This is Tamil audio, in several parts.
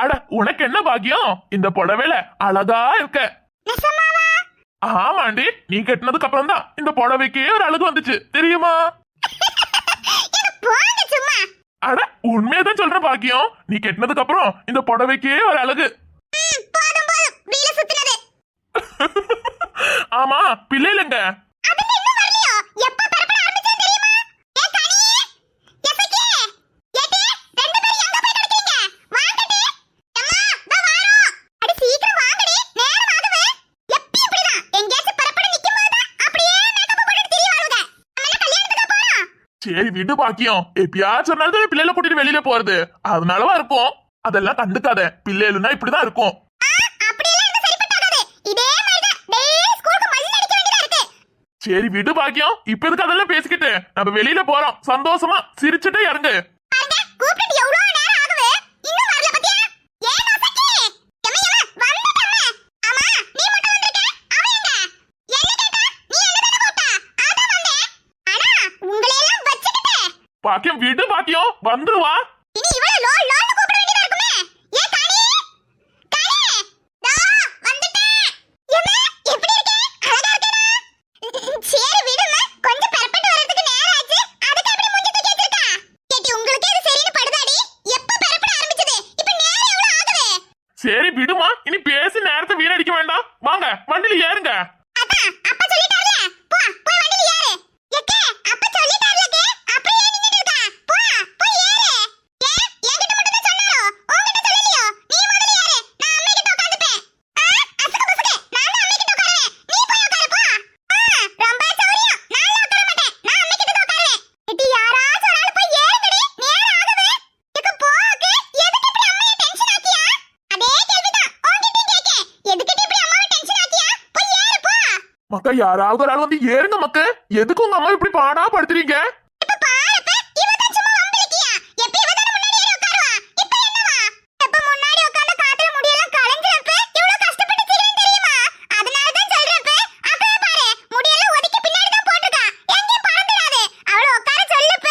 அட உனக்கு என்ன பாக்கியம்? இந்த புடவையில அழகா இருக்க. ஆமாண்டி நீ கட்டினதுக்கு அப்புறம் தான் இந்த புடவைக்கே ஒரு அழகு வந்துச்சு. தெரியுமா? அட உண்மையதான் சொல்ற பாக்கியம். நீ கட்டினதுக்கு அப்புறம் இந்த புடவைக்கே ஒரு அழகு. ஆமா பிள்ளைலங்க அது இன்னும் வரலையோ எப்ப பரப்பட ஆரம்பிச்சது தெரியுமா ஏ கனி எசக்கி ஏடி ரெண்டு பேரும் எங்க போய் கிடக்கீங்க வாங்கடி அம்மா வா வாரோம் அடி சீக்கிரம் வாங்கடி நேரம் ஆகுது எப்பயும் இப்படிதான் எங்கேயாச்சும் பரப்பட நிக்கும் போது அப்படியே மேக்கப் போட்டுட்டு திரிவாளுங்க நம்ம என்ன கல்யாணத்துக்கு போறோம் சரி விடு பாக்கியம். எப்பயாச்சும் ஒரு நாள் தான் பிள்ளைல கூட்டிட்டு வெளியில போறது. அதனாலவா இருக்கும் அதெல்லாம் கண்டுக்காத. பிள்ளைகளுனா இப்படிதான் இருக்கும். சரி விடு பாக்கியம். இப்ப எதுக்கு அதெல்லாம் பேசிக்கிட்டு? நம்ம வெளியில போறோம். சந்தோஷமா சிரிச்சுட்டு இறங்கு பாருங்க கூப்பிட்டு எவ்வளவு நேரம் ஆகுது இன்னும் வரல பாத்தியா ஏன் நோசக்கி எம்மா எம்மா வந்துட்டம்மா ஆமா நீ மட்டும் வந்திருக்க அவ எங்க என்ன கேட்டா நீ என்ன தான கூப்பிட்டா அதான் வந்தேன் ஆனா உங்களை எல்லாம் வச்சுக்கிட்டு பாக்கியம் விடு பாக்கியம். வந்துருவா இனி இவள லோ லோன்னு கூப்பிட வேண்டியதா இருக்குமே? ஏ கனி? கனி? தா வந்துட்டேன் எம்மா எப்படி இருக்கே? அழகா இருக்கேனா சரி விடுமா கொஞ்சம் பெறப்பட்டு வரதுக்கு நேரம் ஆச்சு அதுக்கு எப்படி மூஞ்சி தூக்கி வச்சிருக்கா? கேட்டி உங்களுக்கு இது சரின்னு படுதாடி. எப்ப பெறப்பட ஆரம்பிச்சது? இப்ப நேரம் எவ்வளவு ஆகுது? சரி விடுமா இனி பேசி நேரத்தை வீணடிக்க வேண்டாம். வாங்க வண்டியில ஏறுங்க. அதான் அப்பா சொல்லிட்டார்ல போ போய் வண்டியில ஏறு எக்கே அப்பா சொல்லிட்டார்லக்கே அப்புறம் ஏன் நின்னுட்டு இருக்கா போ போய் ஏறு ஏன் என்கிட்ட மட்டும் தான் சொன்னாரோ உன்கிட்ட சொல்லலையோ நீ முதல்ல ஏறு நான் அம்மா கிட்ட உட்கார்ந்துப்பேன் ஆ அசக்கு பசக்கு நான் தான் அம்மா கிட்ட உட்காருவேன் நீ போய் உட்காரு போ ஆ ரொம்ப சௌரியம் நான் உட்கார மாட்டேன் நான் அம்மா கிட்ட தான் உட்காருவேன் இட்டி யாராச்சும் ஒரு ஆள் போய் ஏறுங்கடி நேரம் ஆகுது எக்கு போக்கு எதுக்கு இப்படி அம்மைய டென்ஷன் ஆக்கியா அதே கேள்விதான் உன்கிட்டயும் கேக்கேன் எதுக்கிட்டு இப்படி அம்மாவை டென்ஷன் ஆக்கியா போய் ஏறு போ மக்கா யாராவது ஒரு ஆள் வந்து ஏறுங்க மக்க எதுக்கு உங்க அம்மா இப்படி பாடா படுத்துறீங்க இப்ப பாருப்ப இவ தான் சும்மா வம்பிழுக்கியா எப்ப இவ தான முன்னாடி ஏறி உட்காருவா இப்ப என்னவா எப்ப முன்னாடி உட்கார்ந்து காத்துல முடியெல்லாம் களைஞ்சிரப்ப எவ்வளவு கஷ்டப்பட்டு செய்றேன் தெரியுமா அதனால தான் சொல்றப்ப அப்பவே பாரு முடியெல்லாம் ஒதுக்கி பின்னாடி தான் போட்டுருக்கா எங்கேயும் பறந்துடாது அவள உட்கார சொல்லுப்ப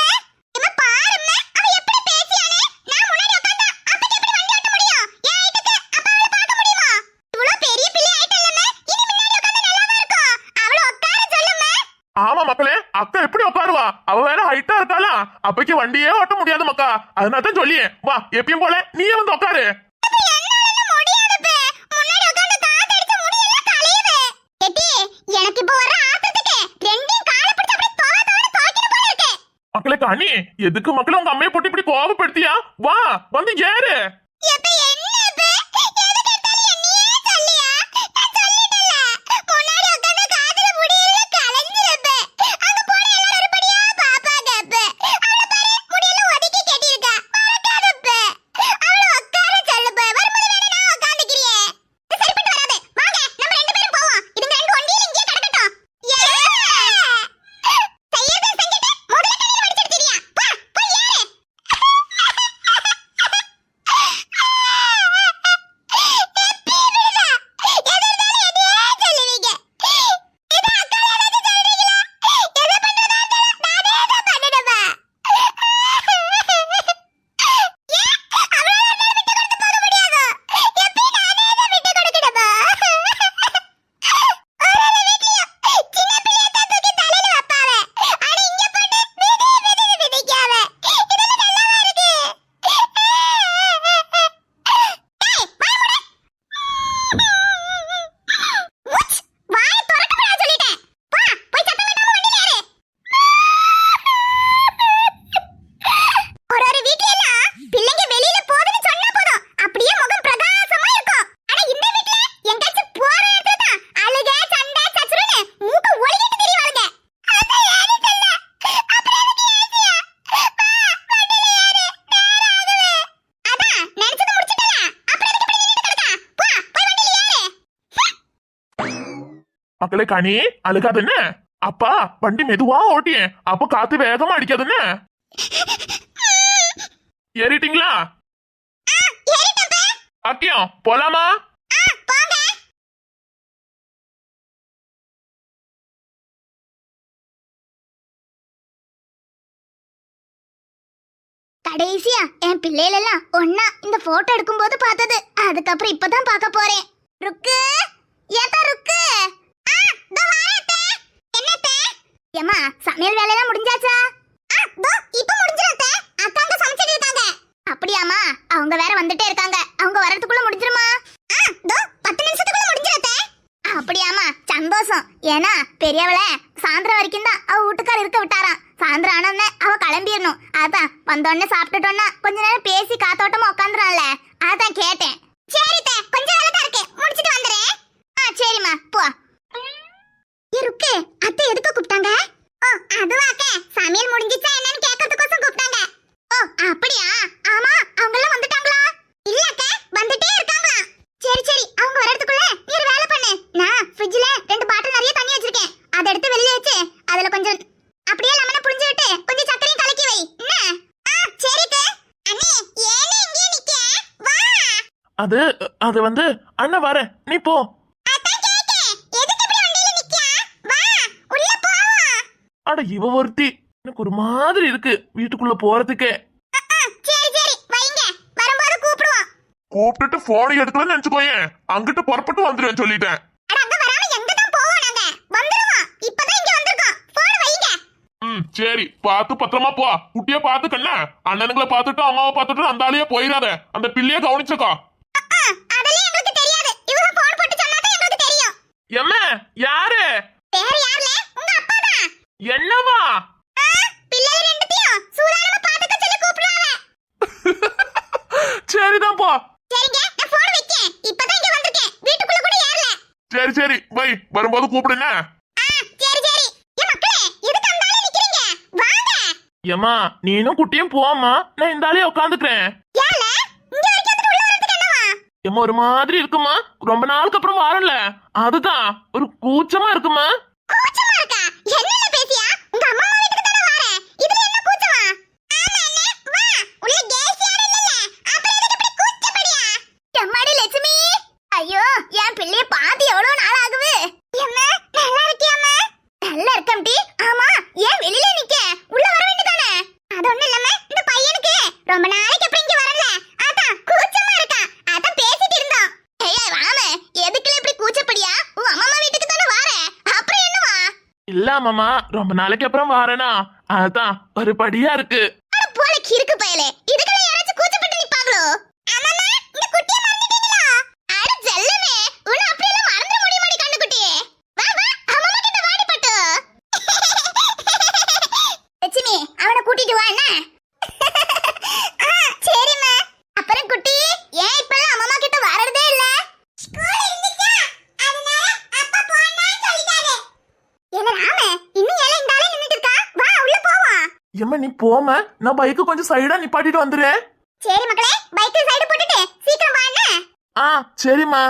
இவ பாரும்மா அவ எப்படி பேசியானே நான் முன்னாடி உட்கார்ந்தா அப்பக்கு எப்படி வண்டி ஓட்ட முடியும் என் ஹைட்டுக்கு அப்ப அவள பார்க்க முடியுமா இவ்வளவு பெரிய பிள்ளை ஆயிட்டல்லம்மா இனி முன்னாடி உட்கார்ந்தா நல்லாவா இருக்கும் அவள உட்கார சொல்லும்மா ஆமா மக்களே அக்கா எப்படி உட்காருவா? அவ வேற ஹைட்டா இருக்காளா? அப்பைக்கு வண்டியே ஓட்ட முடியாது மக்கா. அதனால தான் சொல்லியே. வா எப்பயும் போல நீயே வந்து உட்காரு. எனக்கு இப்ப வர ஆத்திரத்துக்கு ரெண்டையும் காலை பிடிச்சு அப்படியே போல இருக்கு மக்களே கனி எதுக்கு மக்களே உங்க அம்மையை போட்டு இப்படி கோவப்படுத்தியா? வா வந்து ஏறு எப்ப என்ன இப்ப எதுக்கு எடுத்தாலும் என்னையே சொல்லியா நான் சொல்லிட்டல முன்னாடி உட்கார்ந்து காதுல முடியல கலைஞ்சிருப்ப அங்க போன எல்லாரும் ஒருபடியா பாப்பாங்க அப்ப அவள பாரு முடியல ஒதுக்கி கட்டியிருக்கா மறக்காதப்ப அவள உட்கார சொல்லுப்ப வரும்போது வேணா நான் உட்காந்துக்கிறேன் இது சரிப்பட்டு வராது வாங்க நம்ம ரெண்டு பேரும் போவோம் இதுங்க ரெண்டு ஒண்டியில இங்கே கிடக்கட்டும் ஏ செய்யறதை செஞ்சுட்டு முதல்ல கண்ணில வடிச்சிட்டு தெரியா போ போய் ஏறு உச்! வாயை திறக்கக்கூடாது சொல்லிட்டேன். போ, போய் சத்தம் போடாம வண்டியில ஏறு. ஒரு ஒரு வீட்ல எல்லாம் பிள்ளைங்க வெளியில போகுதுன்னு சொன்னா போதும் அப்படியே முகம் பிரகாசமா இருக்கும் ஆனா இந்த வீட்ல எங்கேயாச்சும் போற இடத்துல தான் அழுக சண்டை சச்சுருன்னு மூக்க ஒழுகிட்டு திரிவாளுங்க அதான் ஏறி சொல்ல. அப்புறம் எதுக்கு ஏசியா? வா, வண்டியில ஏறு. நேரம் ஆகுது. அதான், நினைச்சதை முடிச்சிட்டல. அப்புறம் எதுக்கு இப்படி நின்னுட்டு கிடக்கா? போ, போய் வண்டியில ஏறு. மக்களே கனி அழுகாதுன்னு அப்பா வண்டி மெதுவா ஓட்டியே. அப்ப காத்து வேகமா அடிக்காதுன்னு. ஏறிட்டீங்களா? அக்கியம் போலாமா? கடைசியா என் பிள்ளைகளெல்லாம் ஒன்னா இந்த போட்டோ எடுக்கும்போது பார்த்தது. அதுக்கப்புறம் இப்பதான் பார்க்க போறேன். ருக்கு? ஏதா ருக்கு? ஆ, இதோ வரேன் அத்தை. என்ன சமையல் வேலையெல்லாம் முடிஞ்சாச்சா? ஆ, இதோ இப்ப சமைச்சிட்டு இருக்காங்க. அப்படியாம்மா அவங்க வேற வந்துட்டே இருக்காங்க. அவங்க வரதுக்குள்ள முடிஞ்சிருமா? ஆ, பத்து நிமிஷத்துக்குள்ள முடிஞ்சிரும் அத்தை. அப்படியாம்மா சந்தோஷம். ஏன்னா பெரியவள சாயந்தரம் வரைக்கும் தான் அவ வீட்டுக்கார இருக்க விட்டாராம். சாயந்தரம் ஆனோடனே அவ கிளம்பிடணும். அதான் வந்தோடனே சாப்பிட்டுட்டோன்னா கொஞ்ச நேரம் பேசி காத்தோட்டமா உட்காந்துரும்ல அதான் கேட்டேன். சரி தே கொஞ்சம் வேலை தான் இருக்கு. முடிச்சிட்டு வந்துடுறேன். ஆ சரிம்மா போ. ருக்கு அத்தை எதுக்கு கூப்பிட்டாங்க? ஓ அதுவாக்க சமையல் முடிஞ்சிச்சா என்னன்னு கேட்கறதுக்கோசம் கூப்பிட்டாங்க. ஓ அப்படியா? ஆமா அவங்க எல்லாம் வந்துட்டாங்களா? இல்ல வந்துட்டே இருக்காங்களா? சரி சரி அவங்க வரதுக்குள்ள நீ ஒரு வேலை பண்ணு. நான் ஃப்ரிட்ஜ்ல ரெண்டு பாட்டில் நிறைய தண்ணி வச்சிருக்கேன். அதை எடுத்து வெளியே வச்சு அதுல கொஞ்சம் அப்படியே லெமனை புழிஞ்சு விட்டு கொஞ்சம் சர்க்கரையும் கலக்கி வை. என்ன? ஆ சரி அண்ணே ஏனே இங்கே நிக்க வா. அது அது வந்து அண்ணா வரேன். நீ போ அதான் கேட்டேன் எதுக்கு இப்படி வண்டியில நிக்க வா உள்ள போவோம் அட இவ ஒருத்தி. எனக்கு ஒரு மாதிரி இருக்கு வீட்டுக்குள்ள போறதுக்கே. கூப்பிட்டுட்டு போன் எடுக்கலன்னு நினைச்சுக்கோயேன் அங்கிட்டு புறப்பட்டு வந்துருவேன் சொல்லிட்டேன். சரி. பார்த்து பத்திரமா போ. குட்டிய பார்த்து கண்ணா அண்ணனுங்களை பார்த்துட்டு அம்மாவை பார்த்துட்டு அந்த ஆளையே போயிடாத. அந்த பிள்ளைய கவனிச்சுக்கோ. அதெல்லாம் எங்களுக்கு தெரியாது. இவங்க என்னவா? சரிதான் போ. சரி சரி. வை வரும்போது கூப்பிடுங்க ஆ சரி சரி. ஏ மக்களே எதுக்கு அந்த ஆளு நிக்கிறீங்க? வாங்க. ஏம்மா நீனும் குட்டியும் போம்மா. நான் இந்த உட்காந்துக்கிறேன். ஏம்மா ஒரு மாதிரி இருக்குமா ரொம்ப நாளுக்கு அப்புறம் வரல அதுதான். ஒரு கூச்சமா இருக்குமா கூச்சமா இருக்கா என்னல பேசியா உங்க அம்மா வீட்டுக்கு தானே வரேன் இதுல என்ன கூச்சமா ஆமா அண்ணே வா உள்ள கேஸ் யாரும் இல்லல அப்புறம் எதுக்கு இப்படி கூச்சப்படியா எம்மாடி லட்சுமி ஐயோ என் பிள்ளைய பாத்து எவ்வளவு நாள் ஆகுது எம்மா நல்லா இருக்கியாம்மா நல்லா இருக்கேன் டி ஆமா ஏன் வெளியில நிக்க உள்ள வர வேண்டியதானே அது ஒண்ணு இல்லம்மா இந்த பையனுக்கு ரொம்ப நாளைக்கு அப்புறம் இங்க வரல அதான் கூச்சமா இருக்கா அதான் பேசிட்டு இருந்தோம் ஏய் ராம எதுக்குல இப்படி கூச்சப்படியா உன் அம்மா வீட்டுக்கு தானே வரேன் அப்புறம் என்னவா இல்ல மாமா. ரொம்ப நாளைக்கு அப்புறம் வரேனா. அதான் ஒரு படியா இருக்கு. போல கிறுக்கு பயலே. இது யாராச்சும் கூச்சப்பட்டு நிப்பாங்களோ அம்மா இந்த குட்டியை மறந்துட்டீங்களா அட ஜெல்லமே உன்னை அப்படியெல்லாம் மறந்துட முடியுமாடி கண்ணுக்குட்டி வா வா அம்மா கிட்ட வாடி பட்டு லட்சுமி அவனை கூட்டிட்டு வா என்ன ஆ, சரிம்மா அப்புறம் குட்டி ஏன் இப்பெல்லாம் அம்மா கிட்ட வரதே இல்ல ஸ்கூல் இருந்துச்சா அதனால அப்பா போனா சொல்லிட்டாரு என்ன ராம இன்னும் ஏல இந்த ஆளே நின்னுட்டு இருக்கா வா உள்ள ஏம்மா நீ போம நான் பைக்கு கொஞ்சம் சைடா நிப்பாட்டிட்டு வந்துடுறேன். சரி மக்களே பைக்கு சைடு போட்டுட்டு சீக்கிரம் வாங்க. ஆ சரிம்மா.